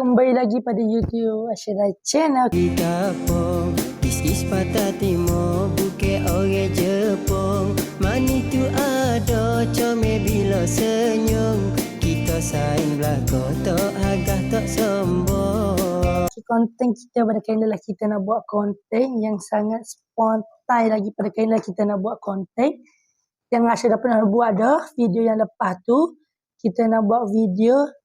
kembali lagi pada YouTube Asyira Channel. Kita pong Kis-kis patah timur Bukit orang Jepun Mani tu ada Comel bila senyum. Kita saing belakang Tak agak tak sombong. Konten kita pada kali lah kita nak buat konten yang sangat spontan lagi pada kali lah kita nak buat konten yang Asyik dah pernah buat dah video yang lepas tu. Kita nak buat video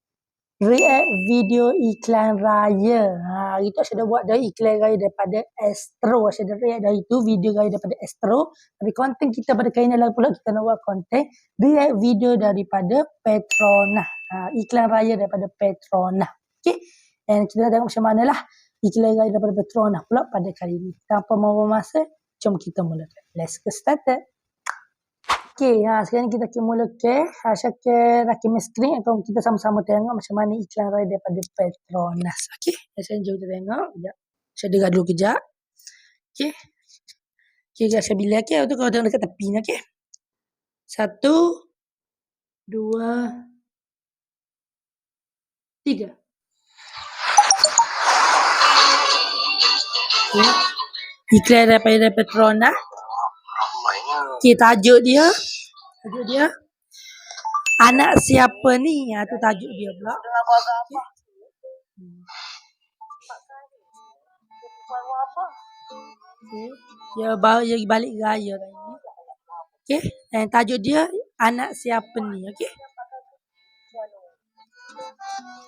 react video iklan raya. Ha, hari tu Asyik dah buat dah iklan raya daripada Astro. Asyik dah react dah itu video raya daripada Astro. Tapi konten kita pada kali ni lah pula kita nak buat konten react video daripada Petronas. Ha, iklan raya daripada Petronas. Okay. Dan kita nak tengok macam mana lah iklan raya daripada Petronas pula pada kali ini. Tanpa membuang masa, jom kita mulakan. Let's get started. Okay, ha, sekarang kita akan mulakan. Ha, Syakir dah kena screen atau kita sama-sama tengok macam mana iklan raya daripada Petronas. Okay, sekarang jom kita tengok. Sekejap. Saya dengar dulu kejap. Okay. Okay, saya bila. Okay, tu kalau tengok dekat tepi ni. Okay. Satu. Dua. Tiga. Okay. Iklan daripada Petronas. Okay, tajuk dia. Tajuk dia. Anak siapa ni? Ha, tu tajuk dia pula. Okay. Dia baru dia balik raya kan ni. Okay. Dan tajuk dia anak siapa ni. Okay.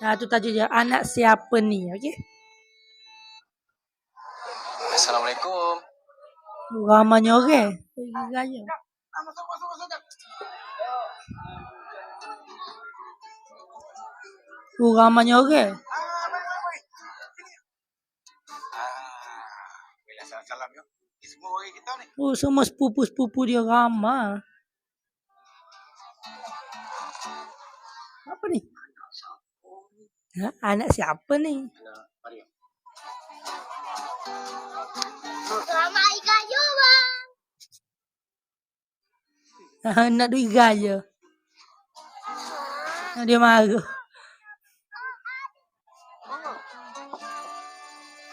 Ha, tu tajuk dia anak siapa ni. Okay. Assalamualaikum. Ah, bila salam-salam yo. Semua orang kita ni. Oh, semua sepupu-sepupu dia ramai. Apa ni? Ha? Anak siapa ni? Anak Anak duit gaya. Dia marah.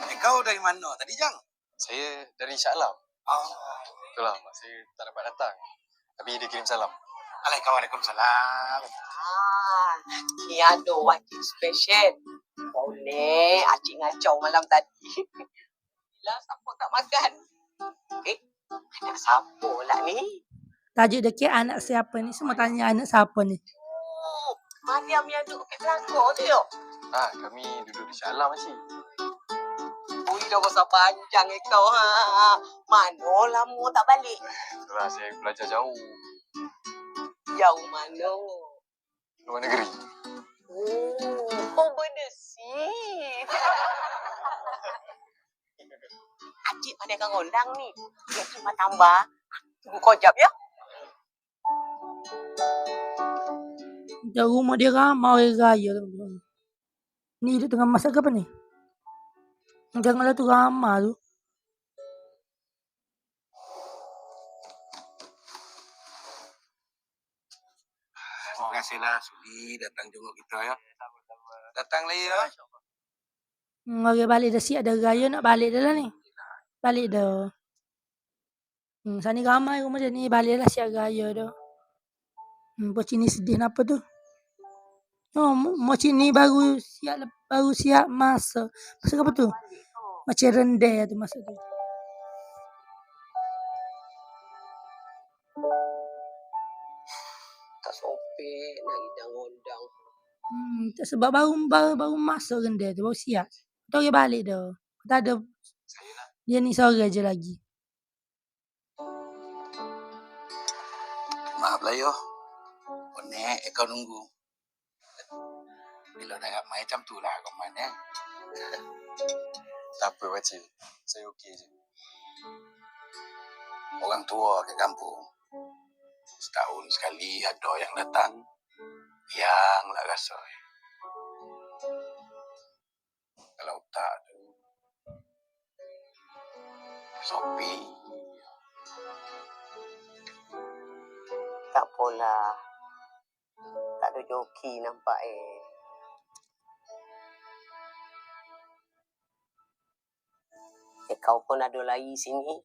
Eh, kau dari mana tadi, Jang? Saya dari Shah Alam. Oh. Itulah, mak saya tak dapat datang. Tapi dia kirim salam. Waalaikumsalam. Ah, ni ada wajib special. Boleh, acik ngacau malam tadi. Bila siapa tak makan? Eh, anak siapa lah ni? Tajuk dia kira anak siapa ni. Semua tanya anak siapa ni. Oh, Mariam yang duduk kat belakang tu yo. Ah, kami duduk di Shah Alam, Makcik. Ui, dah besar panjang eh kau ha. Mana lama tak balik? Itulah, saya belajar jauh. Jauh mana? Luar negeri. Oh, oh berdesit. Acik pandai kau ngondang ni. Dia cuma tambah. Tunggu kau jap ya. Macam rumah dia ramai orang raya. Ni dia tengah masak ke apa ni? Janganlah tu ramai tu. Terima kasihlah sudi datang jenguk kita ya. Datang lagi ya. Hmm, orang balik dah siap dah raya nak balik dah lah ni. Balik dah. Hmm, sana ramai rumah dia ni balik dah siap raya dah. Hmm, Poci ni sedih kenapa tu? Oh, Moci ni baru siap baru siap masa. Masa apa tu? Macam rendah tu masa tu. Tak sopek nak hidang ngondang. Hmm, tak sebab baru baru baru masuk rendah tu baru siap. Tu orang balik dah. Tak ada dia ni seorang je lagi. Maaf lah yo. Bonek eh, kau nunggu. Bila dah ramai macam tu lah main ya. Tak apa, Makcik. Saya okey je. Orang tua ke kampung. Setahun sekali ada yang datang. Yang lah rasa. Kalau tak tu. Sopi. Tak apalah. Tak ada joki nampak eh. Kau pun ada lari sini.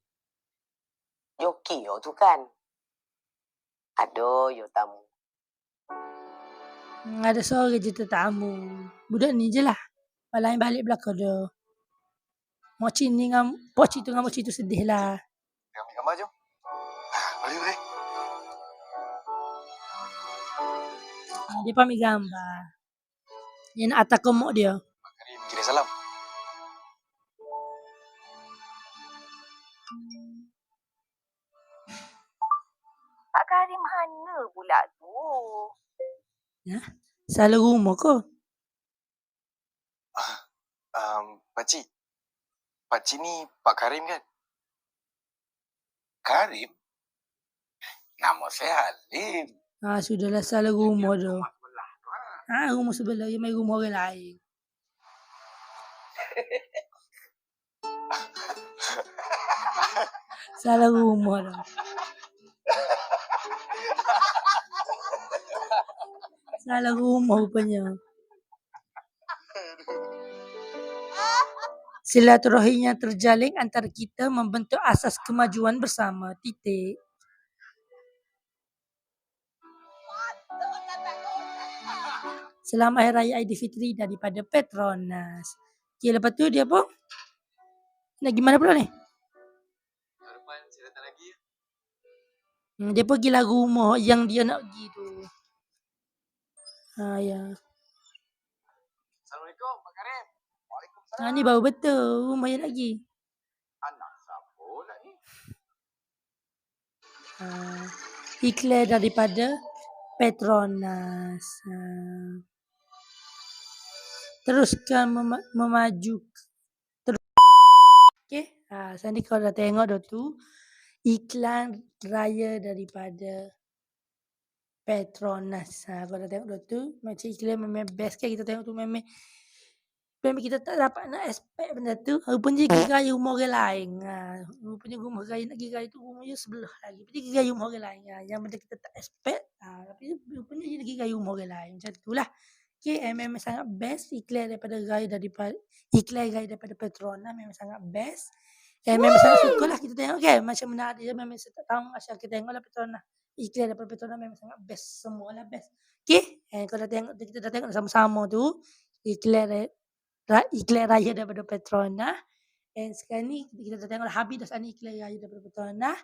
Joki yo tu kan. Aduh, yo tamu. Hmm, ada seorang je tetamu. Budak ni je lah. Yang lain balik belakang dia. Mochi ni dengan Poci tu dengan Mochi tu sedih lah. Kita ambil gambar jom. Ah, boleh boleh. Ha, dia pun ambil gambar. Dia nak atas komok dia. Mak Karim kirim salam. Pak Karim mana pula tu? Salah rumah ke? Um, Pakcik. Pakcik ni Pak Karim kan? Karim. Nama saya Halim. Ha, sudahlah salah rumah dia. Ha, rumah sebelah. Dia main rumah orang lain. salah rumah dah. Salah rumah rupanya. Silaturahim yang terjalin antara kita membentuk asas kemajuan bersama. Titik. Selamat Hari Raya Aidilfitri daripada Petronas. Okay, lepas tu dia apa? Nak gimana pula ni? Hmm, dia pergilah rumah yang dia nak pergi tu. Ha, ya. Assalamualaikum Pak Karim. Waalaikumsalam. Ha, ni baru betul rumah yang nak pergi. Anak siapa nak ni? Ha, iklan daripada Petronas. Ha. Teruskan mema- memaju. Terus. Okay. Ha, saya ni kalau dah tengok dah tu. Iklan raya daripada Petronas. Ha, kalau tengok dah tu. Macam iklan memang best kan. Kita tengok tu memang. Memang kita tak dapat nak expect benda tu. Rupanya pergi raya rumah orang lain. Ha, rupanya rumah raya nak pergi raya tu rumahnya sebelah lagi. Dia pergi raya rumah orang lain. Ha, yang benda kita tak expect. Ha, tapi rupanya dia pergi raya rumah orang lain. Macam tu lah. Okay, memang sangat best iklan daripada raya daripada iklan raya daripada Petronas memang sangat best. Eh, memang sangat suka lah kita tengok kan. Macam menarik dia memang setiap tahun asyik kita tengok lah Petronas. Iklan daripada Petronas memang sangat best. Semualah best. Okay, eh, kalau dah tengok kita dah tengok sama-sama tu. Iklan ra- iklan raya daripada Petronas. And sekarang ni kita dah tengok habis dah sana iklan raya daripada Petronas.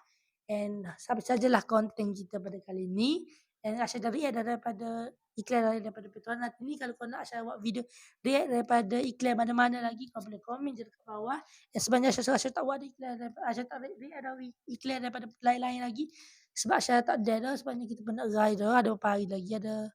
And sampai sajalah konten kita pada kali ni. And Asya dah react daripada iklan raya daripada Petronas. Ni kalau kau nak Asya buat video react daripada iklan mana-mana lagi kau boleh komen je dekat bawah. Dan sebenarnya Asya Asya tak ada iklan daripada Asya tak react ada iklan daripada lain-lain lagi. Sebab Asya tak ada dah sebenarnya kita pernah raya dah ada berapa hari lagi ada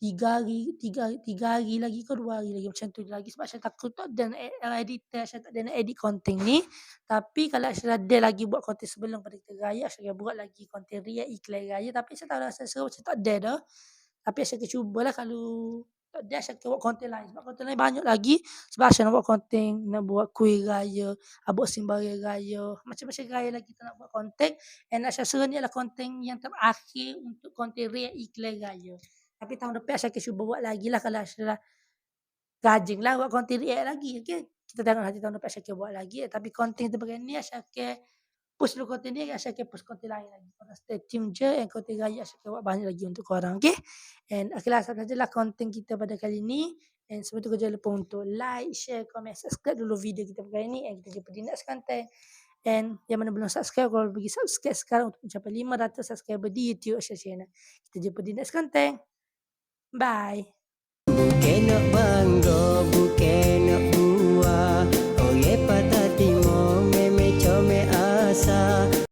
tiga hari tiga tiga hari lagi ke dua hari lagi macam tu lagi sebab saya takut tak ada nak ed- yang editor saya tak ada nak edit konten ni. Tapi kalau saya ada lagi buat konten sebelum pada kita raya saya akan buat lagi konten react iklan raya. Tapi saya tak rasa saya tak ada dah. Tapi saya cubalah kalau tak ada saya buat konten lain. Sebab konten lain banyak lagi. Sebab saya nak buat konten nak buat kuih raya abuk simbara raya. Macam-macam raya lagi kita nak buat konten and saya seru ni adalah konten yang terakhir untuk konten react iklan raya tapi tahun depan saya akan cuba buat lagi lah kalau saya rajin lah buat konten react lagi. Okay? Kita tengok nanti tahun depan saya akan buat lagi. Tapi konten kita bagian ni saya akan push dulu konten ni. Saya akan push konten lain lagi. Korang stay tune je. And konten raya saya akan buat banyak lagi untuk korang. Okay? And akhirnya sampai sajalah konten kita pada kali ni. And sebelum tu jangan lupa untuk like, share, comment, subscribe dulu video kita pada ni. And kita jumpa di next content. And yang mana belum subscribe, kalau pergi subscribe sekarang untuk mencapai 500 subscriber di YouTube Asya Channel. Kita jumpa di next content. Bye.